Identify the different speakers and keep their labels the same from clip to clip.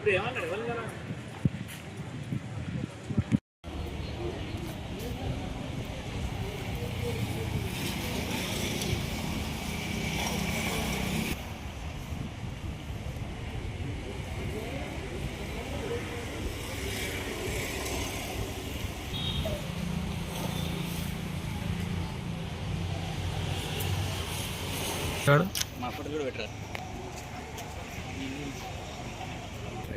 Speaker 1: ఇప్పుడు ఏమన్నాడు ఎవరు కదా?
Speaker 2: మా ఫోటో కూడా పెట్టారు?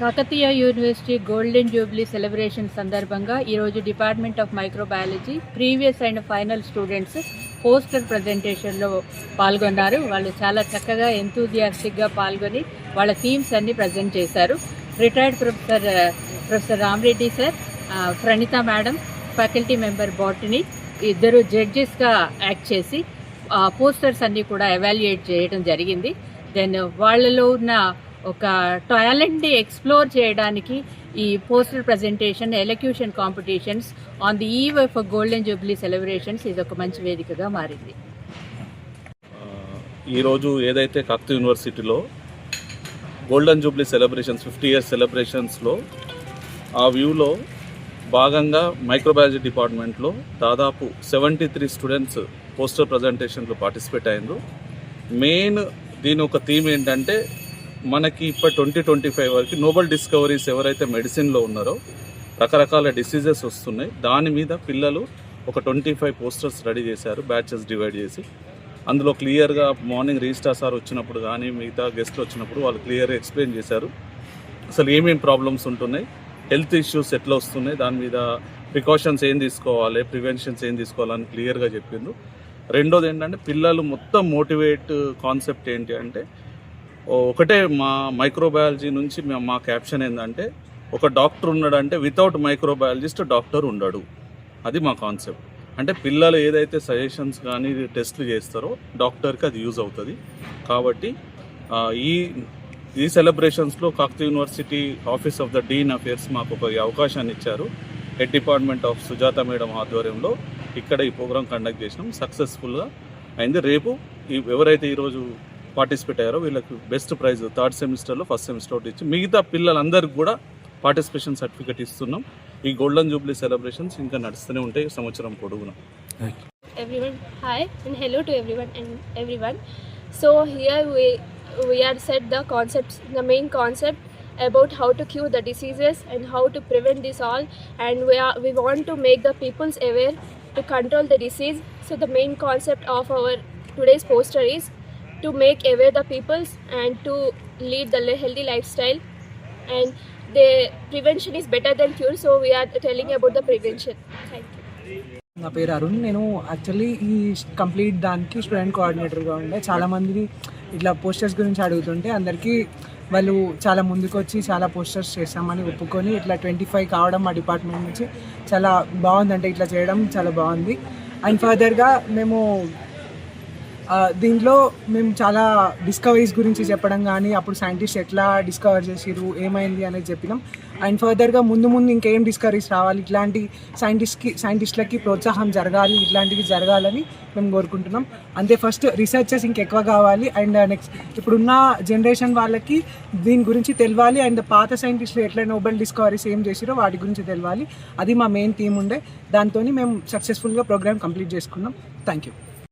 Speaker 3: Kakatiya university golden jubilee celebration సందర్భంగా ఈరోజు department of microbiology previous and final students poster ప్రజెంటేషన్లో పాల్గొన్నారు. వాళ్ళు చాలా చక్కగా ఎంతూజియాస్టిక్గా పాల్గొని వాళ్ళ థీమ్స్ అన్ని ప్రజెంట్ చేశారు. Retired professor professor Ramareddy sir Pranitha Praneetha madam faculty member botany ఇద్దరు జడ్జెస్గా యాక్ట్ చేసి పోస్టర్స్ అన్నీ కూడా ఎవాల్యుయేట్ చేయడం జరిగింది. దెన్ వాళ్ళలో ఉన్న ఒక టాలెంట్ని ఎక్స్ప్లోర్ చేయడానికి ఈ poster presentation elocution competitions on the eve of golden jubilee celebrations ఇది ఒక మంచి వేదికగా మారింది.
Speaker 4: ఈరోజు ఏదైతే కాకతీయ యూనివర్సిటీలో golden jubilee celebrations fifty years సెలబ్రేషన్స్లో ఆ వ్యూలో భాగంగా మైక్రోబయాలజీ డిపార్ట్మెంట్లో దాదాపు సెవెంటీ త్రీ స్టూడెంట్స్ పోస్టర్ ప్రజెంటేషన్లో పార్టిసిపేట్ అయ్యారు మెయిన్ దీని ఒక థీమ్ ఏంటంటే మనకి ఇప్పటి ట్వంటీ ట్వంటీ ఫైవ్ వరకు నోబెల్ డిస్కవరీస్ ఎవరైతే మెడిసిన్లో ఉన్నారో రకరకాల డిసీజెస్ వస్తున్నాయి. దాని మీద పిల్లలు ఒక ట్వంటీ ఫైవ్ పోస్టర్స్ రెడీ చేశారు బ్యాచెస్ డివైడ్ చేసి. అందులో క్లియర్గా మార్నింగ్ రిజిస్టార్ సార్ వచ్చినప్పుడు కానీ మిగతా గెస్ట్లు వచ్చినప్పుడు వాళ్ళు క్లియర్గా ఎక్స్ప్లెయిన్ చేశారు. అసలు ఏమేమి ప్రాబ్లమ్స్ ఉంటున్నాయి? హెల్త్ ఇష్యూస్ ఎట్లా వస్తున్నాయి దాని మీద ప్రికాషన్స్ ఏం తీసుకోవాలి ప్రివెన్షన్స్ ఏం తీసుకోవాలని క్లియర్గా చెప్పిండ్రు. రెండోది ఏంటంటే పిల్లలు మొత్తం మోటివేట్ కాన్సెప్ట్ ఏంటి అంటే ఒకటే మా మైక్రోబయాలజీ నుంచి మా- క్యాప్షన్ ఏంటంటే ఒక డాక్టర్ ఉన్నాడంటే వితౌట్ మైక్రోబయాలజిస్ట్ డాక్టర్ ఉండడు. అది మా కాన్సెప్ట్. అంటే పిల్లలు ఏదైతే సజెషన్స్ కానీ టెస్ట్లు చేస్తారో డాక్టర్కి అది యూజ్ అవుతుంది. కాబట్టి ఈ ఈ సెలబ్రేషన్స్లో కాక్త university office of the dean affairs మాకు ఒక అవకాశాన్ని ఇచ్చారు. Head department of Sujatha madam ఆధ్వర్యంలో ఇక్కడ ఈ ప్రోగ్రామ్ కండక్ట్ చేసినాం. సక్సెస్ఫుల్గా అయింది. రేపు ఎవరైతే ఈరోజు పార్టిసిపేట్ అయ్యారో వీళ్ళకి బెస్ట్ ప్రైజ్ థర్డ్ సెమిస్టర్లో ఫస్ట్ సెమిస్టర్ ఒకటి ఇచ్చి మిగతా పిల్లలందరికీ కూడా పార్టిసిపేషన్ సర్టిఫికేట్ ఇస్తున్నాం. ఈ గోల్డెన్ జూబ్లీ సెలబ్రేషన్స్ ఇంకా నడుస్తూనే ఉంటాయి. సంవత్సరం పొడుగున.
Speaker 5: Everyone hi and hello to everyone and everyone. So here we we are set the concepts the main concept about how to cure the diseases and how to prevent this all. And we are we want to make the peoples aware to control the disease. So the main concept of our today's poster is to make aware the peoples and to lead the healthy lifestyle. And the prevention is better than cure. So we are telling about the prevention. Thank you
Speaker 6: నా పేరు అరుణ్. నేను actually ఈ complete దానికి student కోఆర్డినేటర్గా ఉండే. చాలామంది ఇట్లా posters గురించి అడుగుతుంటే అందరికీ వాళ్ళు చాలా ముందుకు వచ్చి చాలా పోస్టర్స్ చేస్తామని ఒప్పుకొని ఇట్లా ట్వంటీ ఫైవ్ కావడం మా డిపార్ట్మెంట్ నుంచి చాలా బాగుంది అంటే ఇట్లా చేయడం చాలా బాగుంది. అండ్ ఫర్దర్గా మేము దీంట్లో మేము చాలా డిస్కవరీస్ గురించి చెప్పడం కానీ అప్పుడు సైంటిస్ట్ ఎట్లా డిస్కవర్ చేసిర్రు ఏమైంది అనేది చెప్పినాం. అండ్ ఫర్దర్గా ముందు ముందు ఇంకేం డిస్కవరీస్ రావాలి? ఇట్లాంటి సైంటిస్ట్కి సైంటిస్ట్లకి ప్రోత్సాహం జరగాలి ఇట్లాంటివి జరగాలని మేము కోరుకుంటున్నాం. అంతే ఫస్ట్ రీసెర్చెస్ ఇంకెక్కువ కావాలి. అండ్ నెక్స్ట్ uh, ఇప్పుడున్న జనరేషన్ వాళ్ళకి దీని గురించి తెలియాలి అండ్ పాత సైంటిస్టులు ఎట్లా నోబెల్ డిస్కవరీస్ ఏం చేసిరో వాటి గురించి తెలియాలి అది మా మెయిన్ థీమ్ ఉండే. దాంతో మేము సక్సెస్ఫుల్గా ప్రోగ్రామ్ కంప్లీట్ చేసుకున్నాం. Thank you